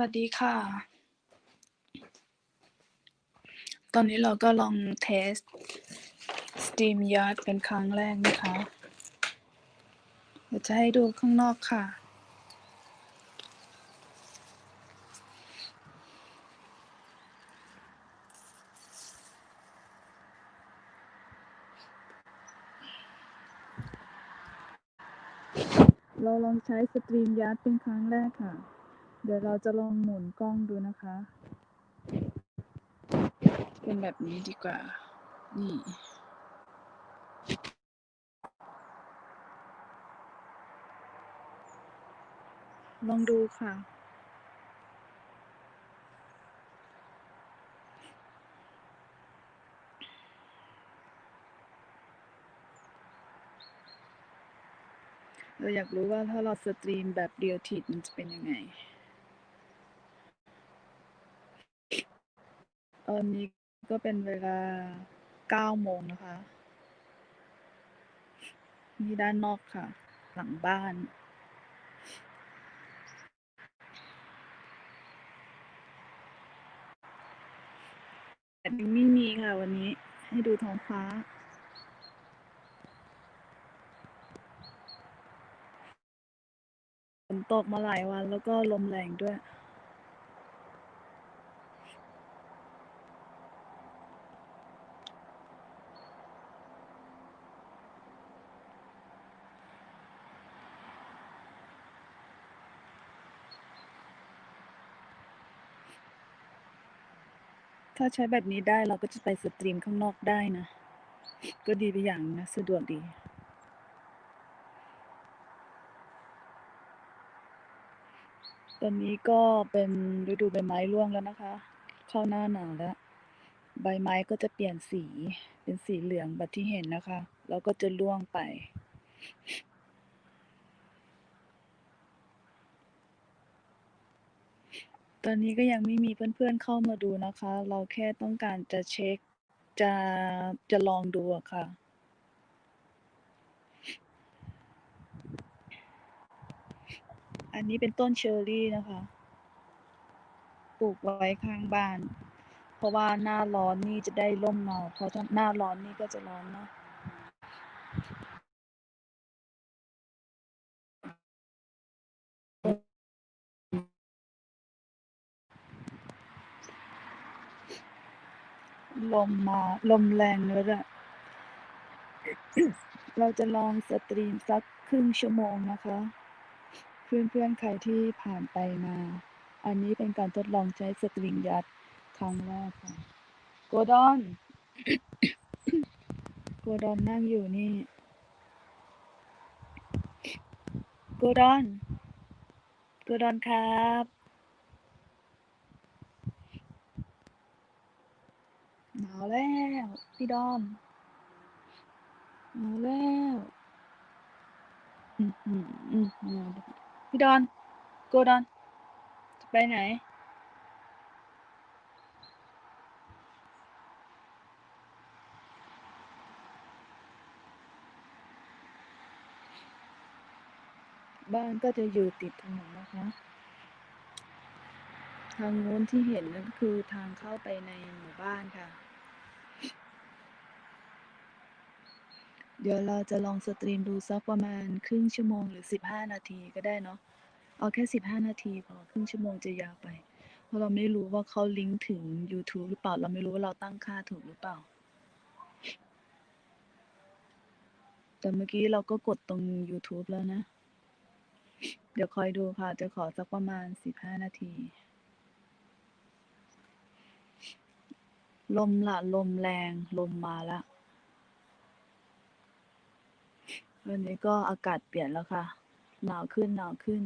วัสดีค่ะ ตอนนี้เราก็ลองเทส StreamYard เป็นครั้งแรกนะคะ เดี๋ยวจะให้ดูข้างนอกค่ะ เราลองใช้ StreamYard เป็นครั้งแรกค่ะ เดี๋ยวเราจะลองหมุนกล้องดูนะคะ เป็นแบบนี้ดีกว่า นี่ ลองดูค่ะเราอยากรู้ว่าถ้าเราสตรีมแบบเรียลทิดมันจะเป็นยังไง ตอนนี้ก็เป็นเวลา9โมงนะคะ นี่ด้านนอกค่ะ หลังบ้าน แต่ยังไม่มีค่ะวันนี้ให้ดูท้องฟ้าฝนตกมาหลายวันแล้วก็ลมแรงด้วย ถ้าใช้แบบนี้ได้เราก็จะไปสตรีมข้างนอกได้นะ ก็ดีไปอย่างนะ สะดวกดีตอนนี้ก็เป็นฤดูใบไม้ร่วงแล้วนะคะ เข้าหน้าหนาวแล้ว ใบไม้ก็จะเปลี่ยนสีเป็นสีเหลืองแบบที่เห็นนะคะ แล้วก็จะร่วงไป ตอนนี้ก็ยังไม่มีเพื่อนๆเข้ามาดูนะคะ เราแค่ต้องการจะเช็ค จะจะลองดูอะค่ะ อันนี้เป็นต้นเชอร์รี่นะคะ ปลูกไว้ข้างบ้าน เพราะว่าหน้าร้อนนี่จะได้ร่มเงาเพราะหน้าร้อนนี่ก็จะร้อนเนาะ ลมมา ลมแรงแล้วด้วยเราจะลองสตรีมสักครึ่งชั่วโมงนะคะ เพื่อนๆ ใครที่ผ่านไปมา อันนี้เป็นการทดลองใช้สตริงยัดครั้งแรกค่ะโกดอนโกดอนนั่งอยู่นี่โกดอนโกดอนครับ หนาวแล้วพี่ดอมหนาวแล้วอืมอืมอืมหนาวแล้วพี่ดอนโกดอนจะไปไหนบ้านก็จะอยู่ติดถนนนะคะ ทางโน้นที่เห็นนั่นคือทางเข้าไปในหมู่บ้านค่ะ เดี๋ยวเราจะลองสตรีมดูสักประมาณครึ่งชั่วโมงหรือสิบห้านาทีก็ได้เนาะ เอาแค่สิบห้านาทีพอครึ่งชั่วโมงจะยาวไป เพราะเราไม่รู้ว่าเขาลิงก์ถึง YouTube หรือเปล่า เราไม่รู้ว่าเราตั้งค่าถูกหรือเปล่า แต่เมื่อกี้เราก็กดตรง YouTube แล้วนะ เดี๋ยวคอยดูค่ะ จะขอสักประมาณสิบห้านาที ลมละลมแรงลมมาละ วันนี้ก็อากาศเปลี่ยนแล้วค่ะ หนาวขึ้นหนาวขึ้น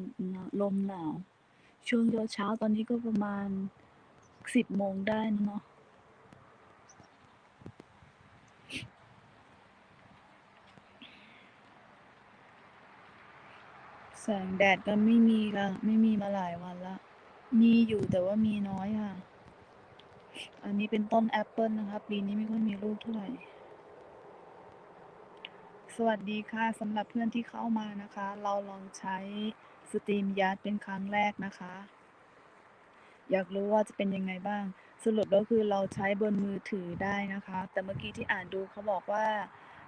ลมหนาว ช่วงเช้าตอนนี้ก็ประมาณสิบโมงได้เนาะแสงแดดก็ไม่มีละไม่มีมาหลายวันละ มีอยู่แต่ว่ามีน้อยค่ะ อันนี้เป็นต้นแอปเปิลนะคะ ปีนี้ไม่ค่อยมีลูกเท่าไหร่ สวัสดีค่ะสำหรับเพื่อนที่เข้ามานะคะ เราลองใช้สตรีมยัดเป็นครั้งแรกนะคะ อยากรู้ว่าจะเป็นยังไงบ้าง สรุปแล้วคือเราใช้บนมือถือได้นะคะ แต่เมื่อกี้ที่อ่านดูเขาบอกว่า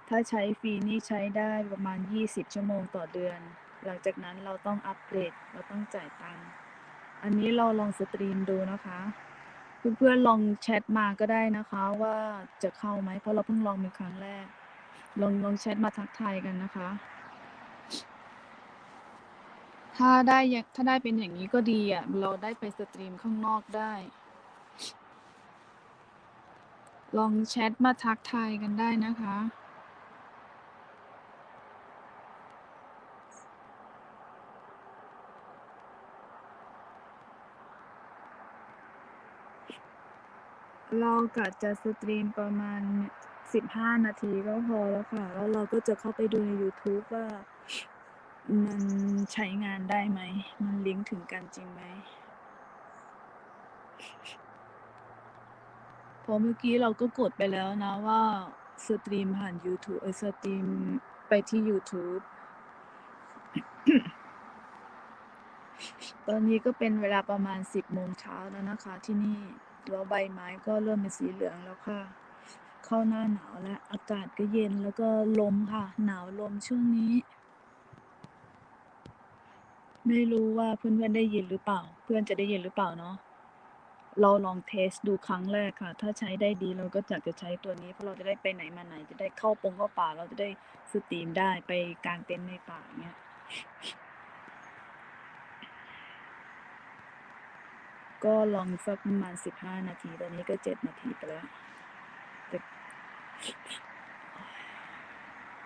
ถ้าใช้ฟรีนี่ใช้ได้ประมาณ 20 ชั่วโมงต่อเดือน หลังจากนั้นเราต้องอัปเกรดเราต้องจ่ายตังค์อันนี้เราลองสตรีมดูนะคะเพื่อนๆลองแชทมาก็ได้นะคะว่าจะเข้าไหมเพราะเราเพิ่งลองเป็นครั้งแรก ลองลองแชทมาทักทายกันนะคะ ถ้าได้ถ้าได้เป็นอย่างนี้ก็ดีอะ เราได้ไปสตรีมข้างนอกได้ ลองแชทมาทักทายกันได้นะคะเรากะจะสตรีมประมาณ 15นาทีก็พอแล้วค่ะ แล้วเราก็จะเข้าไปดูใน YouTube ว่ามันใช้งานได้ไหม มันลิงก์ถึงกันจริงไหมเพราะเมื่อกี้เราก็กดไปแล้วนะว่าสตรีมผ่าน YouTube เออสตรีมไปที่ YouTube ตอนนี้ก็เป็นเวลาประมาณ 10โมงเช้าแล้วนะคะที่นี่แล้วใบไม้ก็เริ่มเป็นสีเหลืองแล้วค่ะ เข้าหน้าหนาวแล้วอากาศก็เย็นแล้วก็ลมค่ะ หนาวลมช่วงนี้ ไม่รู้ว่าเพื่อนๆได้ยินหรือเปล่า เพื่อนจะได้ยินหรือเปล่าเนาะเราลองเทสดูครั้งแรกค่ะ ถ้าใช้ได้ดีเราก็อยากจะใช้ตัวนี้ เพราะเราจะได้ไปไหนมาไหน จะได้เข้าปงเข้าป่า เราจะได้สตรีมได้ไปกางเต็นท์ในป่าอย่างเงี้ย ก็ลองสักประมาณ15นาที ตอนนี้ก็7นาทีไปแล้ว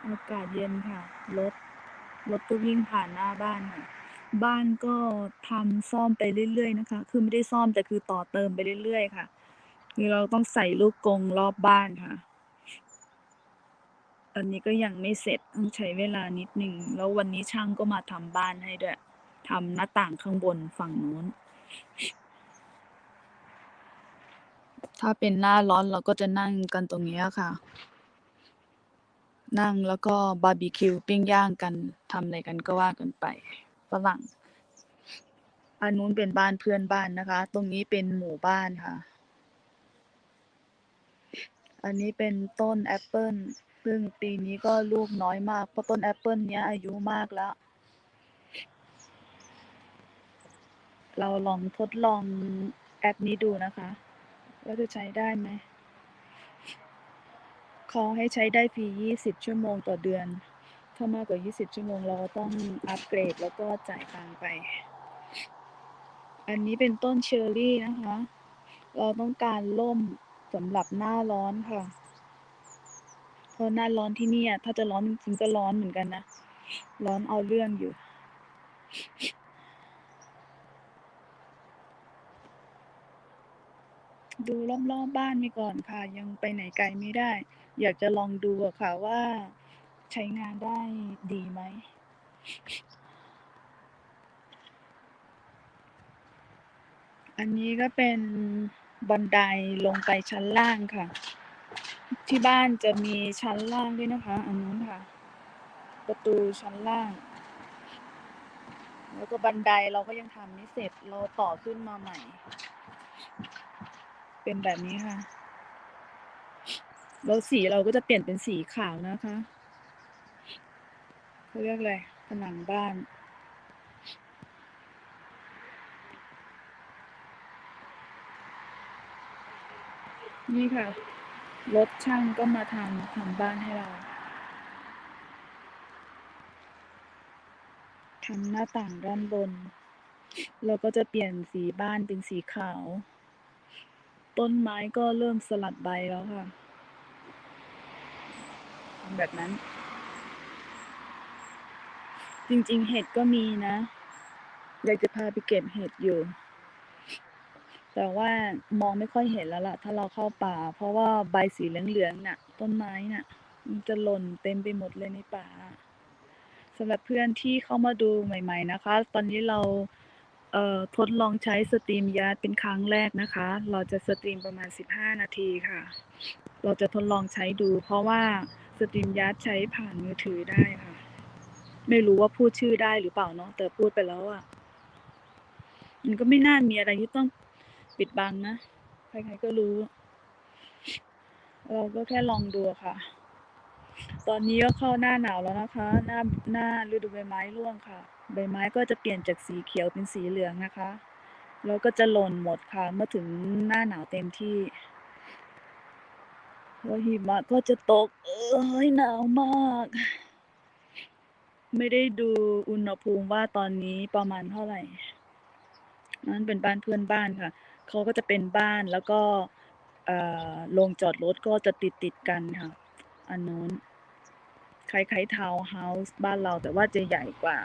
อากาศเย็นค่ะ รถ รถก็วิ่งผ่านหน้าบ้านค่ะ บ้านก็ทำซ่อมไปเรื่อยๆนะคะ คือไม่ได้ซ่อมแต่คือต่อเติมไปเรื่อยๆค่ะ คือเราต้องใส่ลูกกงรอบบ้านค่ะอันนี้ก็ยังไม่เสร็จต้องใช้เวลานิดหนึ่ง แล้ววันนี้ช่างก็มาทำบ้านให้ด้วยทำหน้าต่างข้างบนฝั่งนู้น ถ้าเป็นหน้าร้อนเราก็จะนั่งกันตรงนี้ค่ะ นั่งแล้วก็บาร์บีคิวปิ้งย่างกันทำอะไรกันก็ว่ากันไปฝรั่งอันนู้นเป็นบ้านเพื่อนบ้านนะคะ ตรงนี้เป็นหมู่บ้านค่ะ อันนี้เป็นต้นแอปเปิลซึ่งปีนี้ก็ลูกน้อยมากเพราะต้นแอปเปิลเนี้ยอายุมากแล้ว เราลองทดลองแอปนี้ดูนะคะ ว่าจะใช้ได้ไหมขอให้ใช้ได้ฟรี20 ชั่วโมงต่อเดือน ถ้ามากกว่า 20 ชั่วโมงเราก็ต้องอัปเกรดแล้วก็จ่ายตังไป อันนี้เป็นต้นเชอร์รี่นะคะ เราต้องการร่มสำหรับหน้าร้อนค่ะ เพราะหน้าร้อนที่นี่ถ้าจะร้อนจริงๆก็ร้อนเหมือนกันนะ ร้อนเอาเรื่องอยู่ ดูรอบๆบบ้านไปก่อนค่ะ ยังไปไหนไกลไม่ได้ อยากจะลองดูอะค่ะว่าใช้งานได้ดีไหมอันนี้ก็เป็นบันไดลงไปชั้นล่างค่ะ ที่บ้านจะมีชั้นล่างด้วยนะคะ อันนู้นค่ะ ประตูชั้นล่าง แล้วก็บันไดเราก็ยังทำไม่เสร็จเราต่อขึ้นมาใหม่ เป็นแบบนี้ค่ะ แล้วสีเราก็จะเปลี่ยนเป็นสีขาวนะคะเขาเรียกอะไรผนังบ้านนี่ค่ะ รถช่างก็มาทำทำบ้านให้เราทำหน้าต่างด้านบนแล้วก็จะเปลี่ยนสีบ้านเป็นสีขาว ต้นไม้ก็เริ่มสลัดใบแล้วค่ะทำแบบนั้น จริงๆ เห็ดก็มีนะอยากจะพาไปเก็บเห็ดอยู่ แต่ว่ามองไม่ค่อยเห็นแล้วล่ะ ถ้าเราเข้าป่า เพราะว่าใบสีเหลืองๆน่ะ ต้นไม้น่ะ มันจะหล่นเต็มไปหมดเลยในป่าสำหรับเพื่อนที่เข้ามาดูใหม่ ๆ นะคะ ตอนนี้เรา เอ่อทดลองใช้สตรีมยาร์ดเป็นครั้งแรกนะคะ เราจะสตรีมประมาณ 15 นาทีค่ะ เราจะทดลองใช้ดู เพราะว่าสตรีมยาร์ดใช้ผ่านมือถือได้ค่ะ ไม่รู้ว่าพูดชื่อได้หรือเปล่าเนาะแต่พูดไปแล้วอะ่ะ มันก็ไม่น่ามีอะไรที่ต้องปิดบังนะ ใครๆก็รู้ เราก็แค่ลองดูค่ะ ตอนนี้ก็เข้าหน้าหนาวแล้วนะคะ หน้าหน้าฤดูใบไม้ร่วงค่ะ ใบไม้ก็จะเปลี่ยนจากสีเขียวเป็นสีเหลืองนะคะ แล้วก็จะหล่นหมดค่ะ เมื่อถึงหน้าหนาวเต็มที่แล้วหิมะก็จะตก เอ้ยหนาวมาก ไม่ได้ดูอุณหภูมิว่าตอนนี้ประมาณเท่าไหร่ นั่นเป็นบ้านเพื่อนบ้านค่ะ เขาก็จะเป็นบ้านแล้วก็โรงจอดรถก็จะติดติดกันค่ะ อันนู้น คล้ายๆทาวน์เฮาส์บ้านเราแต่ว่าจะใหญ่กว่า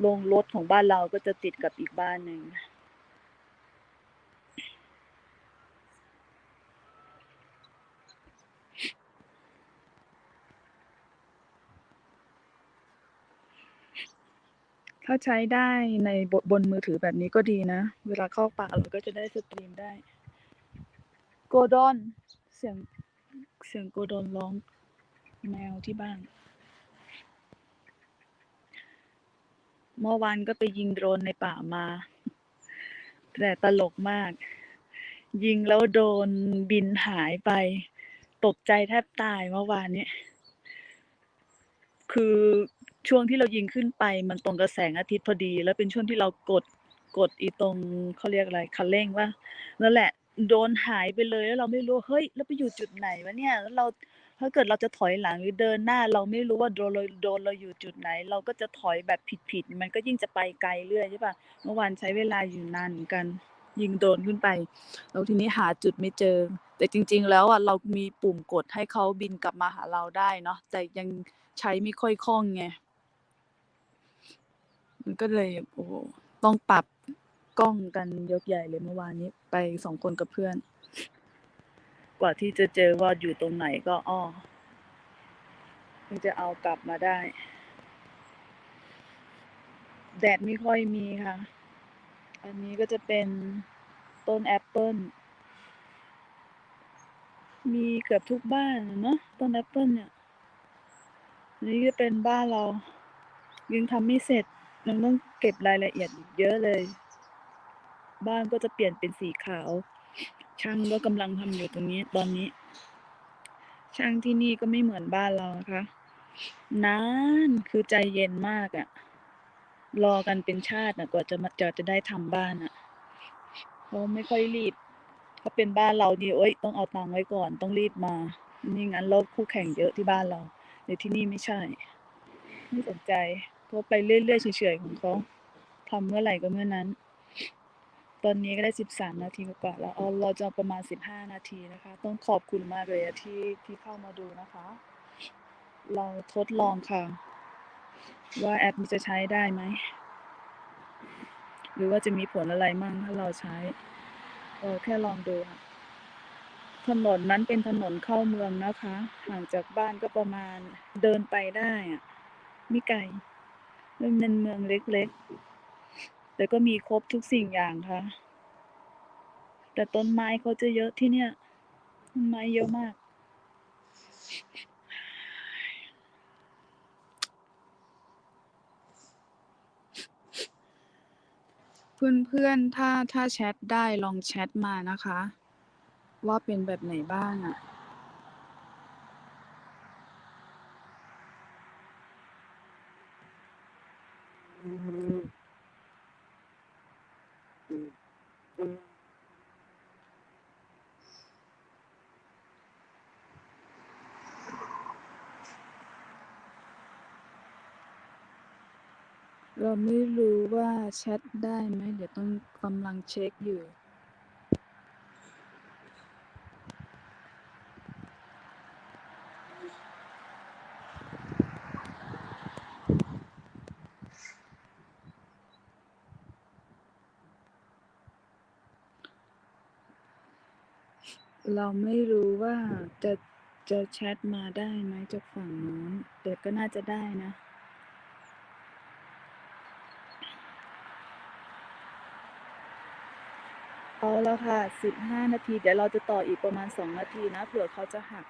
โรงรถของบ้านเราก็จะติดกับอีกบ้านหนึ่งถ้าใช้ได้ในบบนมือถือแบบนี้ก็ดีนะ เวลาเข้าป่าเราก็จะได้สตรีมได้ โกดอน เสียง เสียงโกดอนร้อง แมวที่บ้าน เมื่อวานก็ไปยิงโดรนในป่ามา แต่ตลกมาก ยิงแล้วโดนบินหายไป ตกใจแทบตายเมื่อวานนี้คือช่วงที่เรายิงขึ้นไป มันตรงกับแสงอาทิตย์พอดี แล้วเป็นช่วงที่เรากดกดอีตรงเขาเรียกอะไรคันเร่งว่านั่นแหละโดนหายไปเลยแล้วเราไม่รู้เฮ้ย แล้วไปอยู่จุดไหนวะเนี่ยแล้วเรา ถ้าเกิดเราจะถอยหลังหรือเดินหน้า เราไม่รู้ว่าโดนเราโดนเราอยู่จุดไหน เราก็จะถอยแบบผิดๆมันก็ยิ่งจะไปไกลเรื่อยใช่ปะเมื่อวานใช้เวลาอยู่นานเหมือนกัน ยิงโดนขึ้นไปแล้วทีนี้หาจุดไม่เจอ แต่จริง ๆ แล้วอะเรามีปุ่มกดให้เขาบินกลับมาหาเราได้เนาะแต่ยังใช้ไม่ค่อยคล่องไงมันก็เลยโอ้ต้องปรับกล้องกันยกใหญ่เลยเมื่อวานนี้ไปสองคนกับเพื่อน กว่าที่จะเจอว่าอยู่ตรงไหนก็อ้อถึงจะเอากลับมาได้ แดดไม่ค่อยมีค่ะ อันนี้ก็จะเป็นต้นแอปเปิลมีเกือบทุกบ้านเนาะต้นแอปเปิลเนี่ยนนี้ก็เป็นบ้านเรา ยังทำไม่เสร็จยังต้องเก็บรายละเอียดอีกเยอะเลย บ้านก็จะเปลี่ยนเป็นสีขาว ช่างก็กำลังทำอยู่ตรงนี้ ตอนนี้ ช่างที่นี่ก็ไม่เหมือนบ้านเรานะคะนานคือใจเย็นมากอะ่ะ รอกันเป็นชาตินะกว่าจะมาจะจะได้ทำบ้านอะ่ะเขาไม่ค่อยรีบถ้าเป็นบ้านเราดีโอ้ยต้องเอาตังค์ไว้ก่อนต้องรีบมานี่งั้นเราคู่แข่งเยอะที่บ้านเราแต่ที่นี่ไม่ใช่ ไม่สนใจเขาไปเรื่อยๆเฉยๆของเขาทำเมื่อไหร่ก็เมื่อนั้น ตอนนี้ก็ได้สิบสามนาทีกว่าแล้วเอเราจะประมาณสิบห้านาทีนะคะ ต้องขอบคุณมากเลยที่ที่เข้ามาดูนะคะ เราทดลองค่ะ ว่าแอปมันจะใช้ได้ไหม หรือว่าจะมีผลอะไรมั่งถ้าเราใช้เออแค่ลองดูค่ะถนนนั้นเป็นถนนเข้าเมืองนะคะ ห่างจากบ้านก็ประมาณเดินไปได้อะไม่ไกลมันเป็นเมืองเล็กๆ แต่ก็มีครบทุกสิ่งอย่างค่ะ แต่ต้นไม้เขาจะเยอะที่เนี่ยต้นไม้เยอะมาก เพื่อนๆ ถ้าถ้าแชทได้ลองแชทมานะคะ ว่าเป็นแบบไหนบ้างอะเรา ไม่รู้ว่าแชทได้ไหมเดี๋ยวต้องกำลังเช็คอยู่เราไม่รู้ว่าจะจะแชทมาได้ไหมจากฝั่งนู้นแต่ก็น่าจะได้นะ เอาแล้วค่ะ 15 นาที เดี๋ยวเราจะต่ออีกประมาณ 2 นาทีนะ เผื่อเขาจะหัก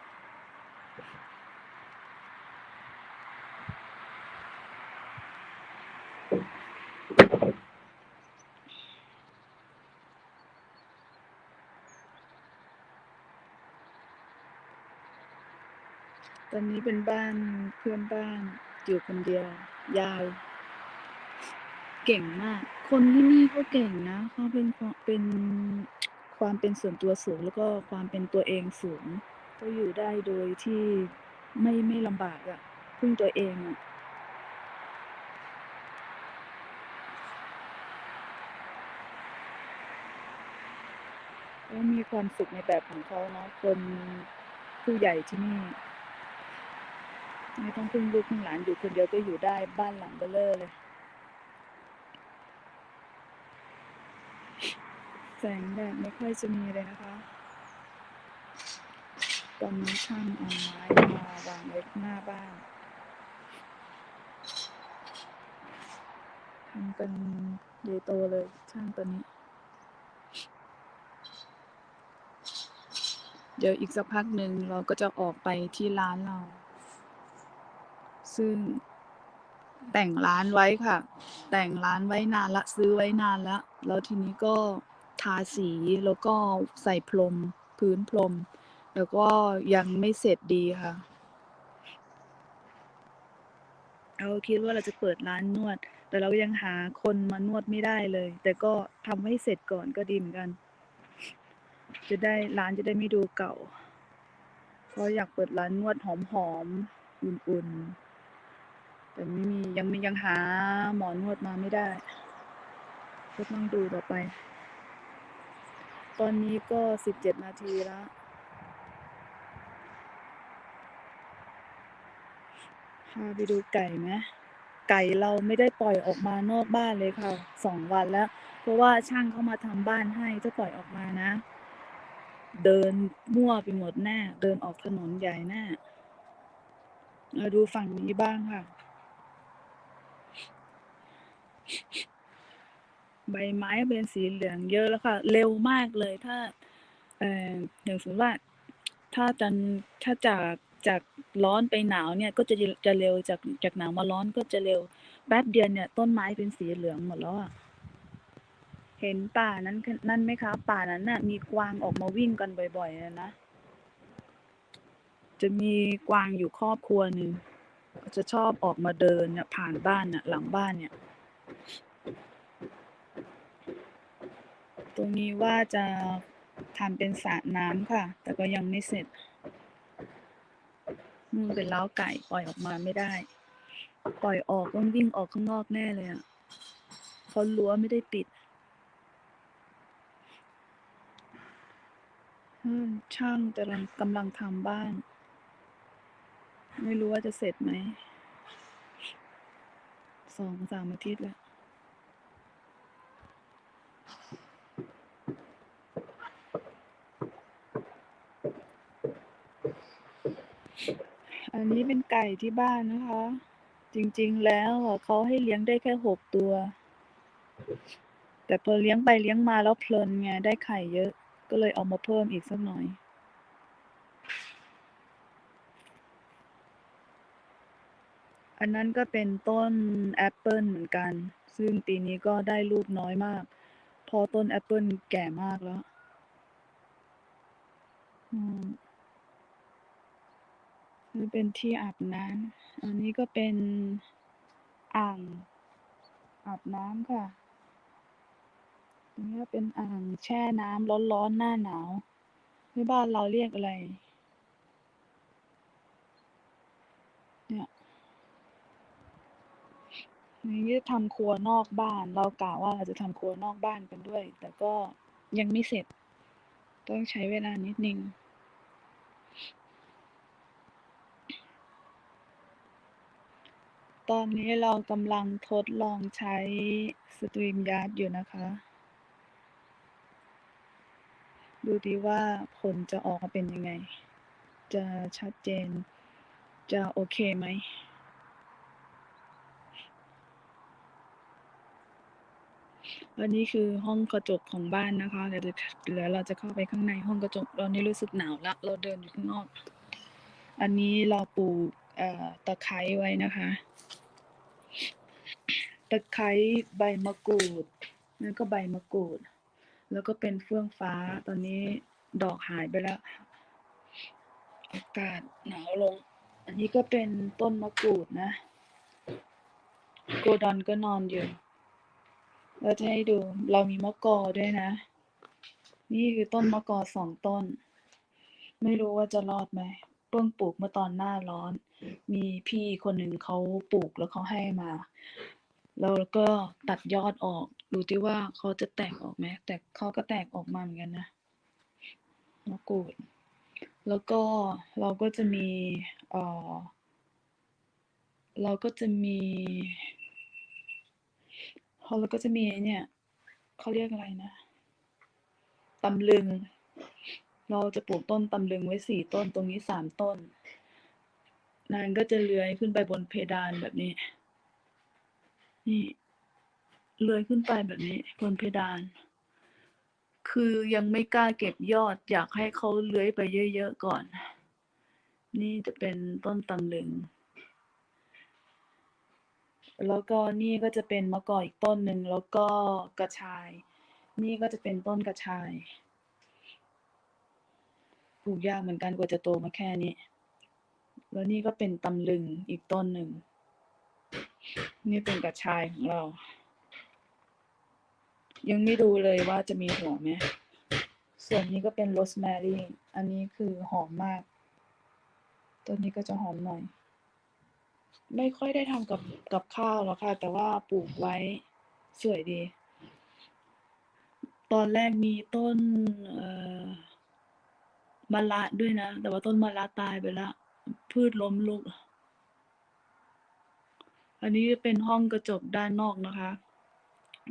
ตอนนี้เป็นบ้านเพื่อนบ้านอยู่คนเดียว ยาว เก่งมาก คนที่นี่เขาเก่งนะเขาเป็นความเป็นความเป็นส่วนตัวสูง แล้วก็ความเป็นตัวเองสูงเขาอยู่ได้โดยที่ไม่ไม่ลำบากอะพึ่งตัวเองอะมีความสุขในแบบของเขาเนาะคนผู้ใหญ่ที่นี่ไม่ต้องพึ่งลูกพึ่งหลานอยู่คนเดียวก็อยู่ได้บ้านหลังเบลเลอร์เลย แสงแดดไม่ค่อยจะมีเลยนะคะตอนนี้ช่างเอาไม้มาวางไว้หน้าบ้านทำกันใหญ่โตเลยช่างตัวนี้ เดี๋ยวอีกสักพักหนึ่งเราก็จะออกไปที่ร้านเรา ซึ่งแต่งร้านไว้ค่ะ แต่งร้านไว้นานละซื้อไว้นานล้วแล้วทีนี้ก็าสีแล้วก็ใส่พรมพื้นพรม แล้วก็ยังไม่เสร็จดีค่ะ เราคิดว่าเราจะเปิดร้านนวด แต่เรายังหาคนมานวดไม่ได้เลย แต่ก็ทำให้เสร็จก่อนก็ดีเหมือนกัน จะได้ร้านจะได้ไม่ดูเก่า เพราะอยากเปิดร้านนวดหอมๆอุ่นๆแต่ไม่มียังมียังหาหมอนวดมาไม่ได้ ก็ต้องดูต่อไป ตอนนี้ก็สิบเจ็ดนาทีแล้วพาไปดูไก่ไหมไก่เราไม่ได้ปล่อยออกมานอกบ้านเลยค่ะสองวันแล้ว เพราะว่าช่างเขามาทำบ้านให้ถ้าปล่อยออกมานะ เดินมั่วไปหมดแน่เดินออกถนนใหญ่แน่เราดูฝั่งนี้บ้างค่ะ ใบไม้เป็นสีเหลืองเยอะแล้วค่ะ เร็วมากเลยถ้าเอ่ออย่างสมมติว่าถ้าจันถ้าจากจากร้อนไปหนาวเนี่ยก็จะจะเร็วจากจากหนาวมาร้อนก็จะเร็วแป๊บเดียวเนี่ยต้นไม้เป็นสีเหลืองหมดแล้วอะเห็นป่านั้นนั่นไหมคะ ป่านั้นน่ะ มีกวางออกมาวิ่งกันบ่อยๆเลยนะจะมีกวางอยู่ครอบครัวหนึ่งจะชอบออกมาเดินเนี่ยผ่านบ้านน่ะ หลังบ้านเนี่ย ตรงนี้ว่าจะทำเป็นสระน้ำค่ะ แต่ก็ยังไม่เสร็จนู่นเป็นเล้าไก่ปล่อยออกมาไม่ได้ ปล่อยออกต้องวิ่งออกข้างนอกแน่เลยอะเพราะรั้วไม่ได้ปิดช่างกำลังกำลังทำบ้าน ไม่รู้ว่าจะเสร็จไหมสองสามอาทิตย์แล้ว อันนี้เป็นไก่ที่บ้านนะคะ จริงๆแล้วเขาให้เลี้ยงได้แค่หกตัว แต่พอเลี้ยงไปเลี้ยงมาแล้วเพลินไงได้ไข่เยอะ ก็เลยเอามาเพิ่มอีกสักหน่อยอันนั้นก็เป็นต้นแอปเปิลเหมือนกัน ซึ่งปีนี้ก็ได้ลูกน้อยมากเพอต้นแอปเปิลแก่มากแล้วอืม นี่เป็นที่อาบน้ำอันนี้ก็เป็นอ่างอาบน้ำค่ะนนี้ก็เป็นอ่างแช่น้ำร้อนๆหน้าหนาวที่บ้านเราเรียกอะไร เนี่ยนี่ทำครัวนอกบ้าน เรากะว่าเราจะทำครัวนอกบ้านกันด้วย แต่ก็ยังไม่เสร็จ ต้องใช้เวลานิดนึง ตอนนี้เรากำลังทดลองใช้ StreamYard อยู่นะคะ ดูดีว่าผลจะออกมาเป็นยังไง จะชัดเจน จะโอเคไหมอันนี้คือห้องกระจกของบ้านนะคะ เดี๋ยวเดี๋ยวเราจะเข้าไปข้างในห้องกระจกตอนนี้รู้สึกหนาวละ เราเดินอยู่ข้างนอก อันนี้เราปลูก ตะไคร้ไว้นะคะ ตะไคร้ใบมะกรูดแล้วก็ใบมะกรูด แล้วก็เป็นเฟื่องฟ้าตอนนี้ดอกหายไปแล้ว อากาศหนาวลง อันนี้ก็เป็นต้นมะกรูดนะ โกดอนก็นอนอยู่ เราจะให้ดูเรามีมะกอด้วยนะ นี่คือต้นมะกอสองต้น ไม่รู้ว่าจะรอดไหม พิ่งปลูกเมื่อตอนหน้าร้อน มีพี่คนหนึ่งเขาปลูกแล้วเขาให้มา แล้วก็ตัดยอดออก ดูที่ว่าเขาจะแตกออกไหมแต่เขาก็แตกออกมาเหมือนกันนะมะกรูด แล้วก็เราก็จะมีเออเราก็จะมีเราก็จะมีเนี่ยเขาเรียกอะไรนะตำลึง เราจะปลูกต้นตำลึงไว้สี่ต้นตรงนี้สามต้น นางก็จะเลื้อยขึ้นไปบนเพดานแบบนี้ นี่เลื้อยขึ้นไปแบบนี้ บนเพดาน คือยังไม่กล้าเก็บยอด อยากให้เขาเลื้อยไปเยอะๆก่อน นี่จะเป็นต้นตำลึง แล้วก็นี่ก็จะเป็นมะกอกอีกต้นหนึ่งแล้วก็กระชาย นี่ก็จะเป็นต้นกระชาย ลูกยากเหมือนกันกว่าจะโตมาแค่นี้ แล้วนี่ก็เป็นตำลึงอีกต้นหนึ่ง นี่เป็นกระชายของเรา ยังไม่ดูเลยว่าจะมีหัวไหม ส่วนนี้ก็เป็นโรสแมรี่ อันนี้คือหอมมาก ต้นนี้ก็จะหอมหน่อย ไม่ค่อยได้ทำกับกับข้าวหรอกค่ะ แต่ว่าปลูกไว้สวยดี ตอนแรกมีต้น เอ่อ มะระด้วยนะ แต่ว่าต้นมะระตายไปแล้ว พืชล้มลุก อันนี้เป็นห้องกระจกด้านนอกนะคะ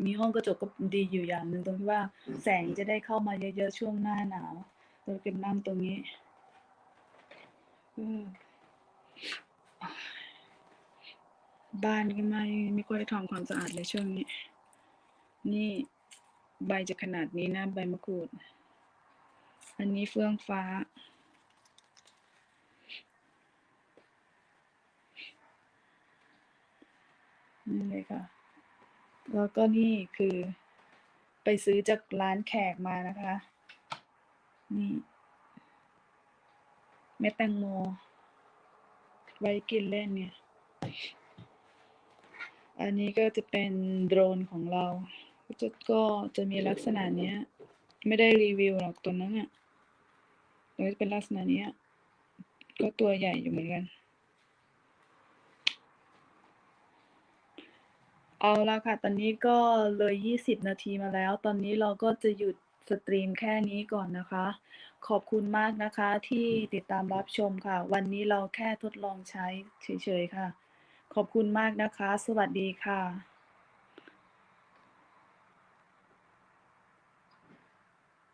มีห้องกระจกก็ดีอยู่อย่างหนึ่งตรงที่ว่า แสงจะได้เข้ามาเยอะๆช่วงหน้าหนาวเราเก็บน้ำตรงนี้บ้านก็ไม่ไม่ค่อยทำความสะอาดเลยช่วงนี้ นี่ใบจะขนาดนี้นะ ใบมะกรูด อันนี้เฟื่องฟ้า นี่เลยค่ะ แล้วก็นี่คือไปซื้อจากร้านแขกมานะคะ นี่เม็ดแตงโม ไว้กินเล่นเนี่ย อันนี้ก็จะเป็นโดรนของเรา ก็จะก็จะมีลักษณะเนี้ย ไม่ได้รีวิวหรอกตัวนั้นอะ แต่ก็จะเป็นลักษณะนี้ก็ตัวใหญ่อยู่เหมือนกัน เอาละค่ะ ตอนนี้ก็เลยยี่สิบนาทีมาแล้ว ตอนนี้เราก็จะหยุดสตรีมแค่นี้ก่อนนะคะ ขอบคุณมากนะคะที่ติดตามรับชมค่ะ วันนี้เราแค่ทดลองใช้เฉยๆค่ะ ขอบคุณมากนะคะ สวัสดีค่ะ